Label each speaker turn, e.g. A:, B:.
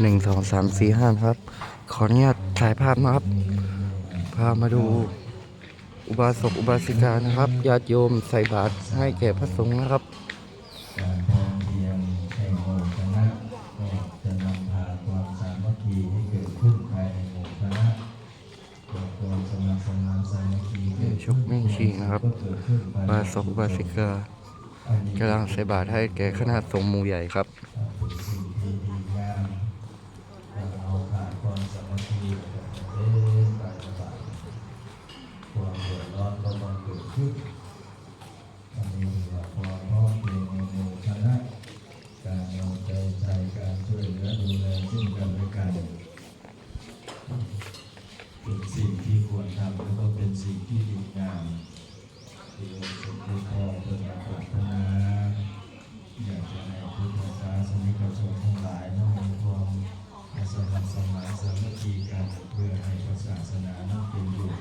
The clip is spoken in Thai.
A: หนึ่งสองสามสี่ห้าครับ ขออนุญาตถ่ายภาพนะครับ พามาดูอุบาสกอุบาสิกานะครับญาติโยมใส่บาตรให้แก่พระสงฆ์นะครับชกแม่งชีนะครับอุบาสกอุบาสิกากำลังใส่บาตรให้แก่คณะสงฆ์มูใหญ่ครับ
B: เอ๊ะไปลำบากความเดือดร้อนก็มาเกิดขึ้นอันนี้ว่าความพร้อมเพียงในหมู่คณะการเอาใจใส่การช่วยเหลือดูแลซึ่งกันและกันเป็นสิ่งที่ควรทำแล้วก็เป็นสิ่งที่